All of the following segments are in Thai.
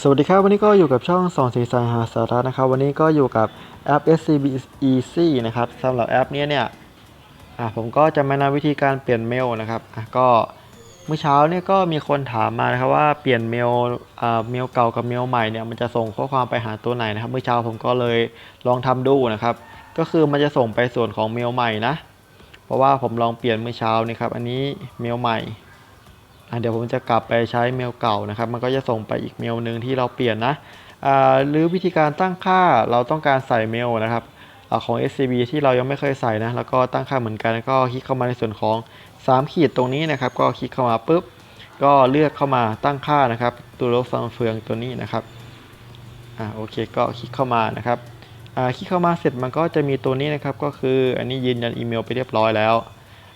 สวัสดีครับ วันนี้ก็อยู่กับช่องสองสีสายหาสาระนะครับ วันนี้ก็อยู่กับแอป SCB Easy นะครับสำหรับแอปนี้เนี่ยอะผมก็จะมานำวิธีการเปลี่ยนเมลนะครับอะก็เมื่อเช้าเนี่ยก็มีคนถามมานะครับว่าเปลี่ยนเมลอ่าเมลเก่ากับเมลใหม่เนี่ยมันจะส่งข้อความไปหาตัวไหนนะครับ เมื่อเช้าผมก็เลยลองทำดูนะครับ ก็คือมันจะส่งไปส่วนของเมลใหม่นะ เพราะว่าผมลองเปลี่ยนเมื่อเช้านี่ครับอันนี้เมลใหม่ เดี๋ยวผมจะกลับไปใช้เมลเก่านะครับ มันก็จะส่งไปอีกเมลหนึ่งที่เราเปลี่ยนนะหรือวิธีการตั้งค่าเราต้องการใส่เมลนะครับอของ SCB ที่เรายังไม่เคยใส่นะ แล้วก็ตั้งค่าเหมือนกันก็คลิกเข้ามาในส่วนของ 3 ขีดตรงนี้นะครับ ก็คลิกเข้ามาปุ๊บ ก็เลือกเข้ามาตั้งค่านะครับ ตัวลบฟังเฟืองตัวนี้นะครับ อ่าโอเคก็คลิกเข้ามานะครับ อ่าคลิกเข้ามาเสร็จมันก็จะมีตัวนี้นะครับ ก็คืออันนี้ยืนยันอีเมลไปเรียบร้อยแล้ว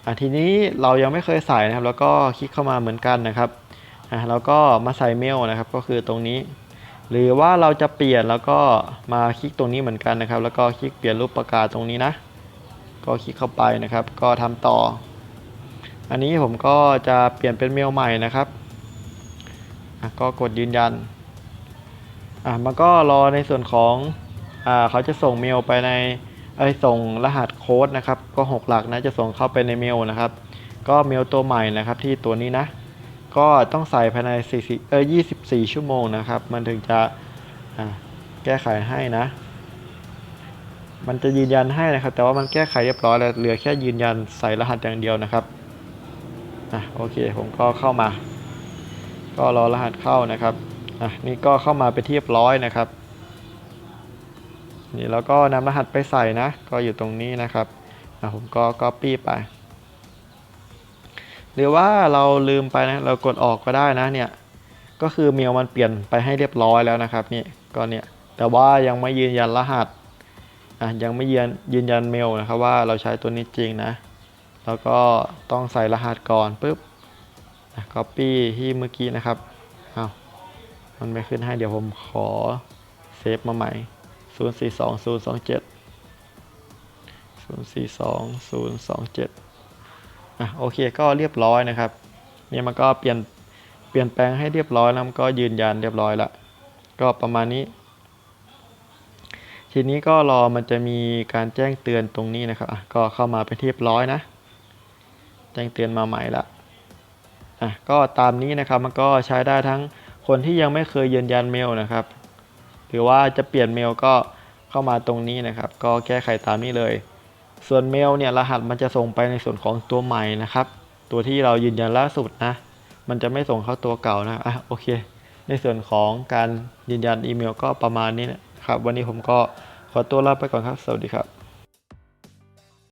อะทีนี้เรายังไม่เคยใส่นะครับ แล้วก็คลิกเข้ามาเหมือนกันนะครับอะแล้วก็มาใส่เมลนะครับ ก็คือตรงนี้ หรือว่าเราจะเปลี่ยนแล้วก็มาคลิกตรงนี้เหมือนกันนะครับ แล้วก็คลิกเปลี่ยนรูปปากกาศตรงนี้นะ ก็คลิกเข้าไปนะครับ ก็ทำต่อ อันนี้ผมก็จะเปลี่ยนเป็นเมลใหม่นะครับอะก็กดยืนยันอะมันก็รอในส่วนของอ่าเขาจะส่งเมลไปใน ไอส่งรหัสโค้ดนะครับ ก็6หลักนะจะส่งเข้าไปในเมลนะครับ ก็เมลตัวใหม่นะครับที่ตัวนี้นะ ก็ต้องใส่ภายใน4เออ24 ชั่วโมงนะครับ มันถึงจะแก้ไขให้นะ มันจะยืนยันให้นะครับ แต่ว่ามันแก้ไขเรียบร้อยแล้วเหลือแค่ยืนยันใส่รหัสอย่างเดียวนะครับอะโอเคผมก็เข้ามา ก็รอรหัสเข้านะครับอะนี่ก็เข้ามาไปนที่เรียบร้อยนะครับ นี่แล้วก็นำรหัสไปใส่นะ ก็อยู่ตรงนี้นะครับอะผมก็ copy ไป หรือว่าเราลืมไปนะ เรากดออกก็ได้นะเนี่ย ก็คือเมลมันเปลี่ยนไปให้เรียบร้อยแล้วนะครับนี่ก็เนี่ย แต่ว่ายังไม่ยืนยันรหัสอะยังไม่ยืนยืนยันเมลนะครับว่าเราใช้ตัวนี้จริงนะ แล้วก็ต้องใส่รหัสก่อนปุ๊บอะ copy ที่เมื่อกี้นะครับ เอาวมันไม่ขึ้นให้เดี๋ยวผมขอเซฟมาใหม่ 0 4 2 0 2 7 0 4 2 0 2 7อะโอเคก็เรียบร้อยนะครับเนี่ยมันก็เปลี่ยนเปลี่ยนแปลงให้เรียบร้อยแล้วมันก็ยืนยันเรียบร้อยละก็ประมาณนี้ ทีนี้ก็รอมันจะมีการแจ้งเตือนตรงนี้นะครับอะก็เข้ามาเป็นที่เรียบร้อยนะ แจ้งเตือนมาใหม่ละอะก็ตามนี้นะครับมันก็ใช้ได้ทั้งคนที่ยังไม่เคยยืนยันเมลนะครับ หรือว่าจะเปลี่ยนเมลก็เข้ามาตรงนี้นะครับ ก็แก้ไขตามนี้เลย ส่วนเมลเนี่ยรหัสมันจะส่งไปในส่วนของตัวใหม่นะครับ ตัวที่เรายืนยันล่าสุดนะมันจะไม่ส่งเข้าตัวเก่านะอะโอเค ในส่วนของการยืนยันอีเมลก็ประมาณนี้นะครับ วันนี้ผมก็ขอตัวลาไปก่อนครับ สวัสดีครับ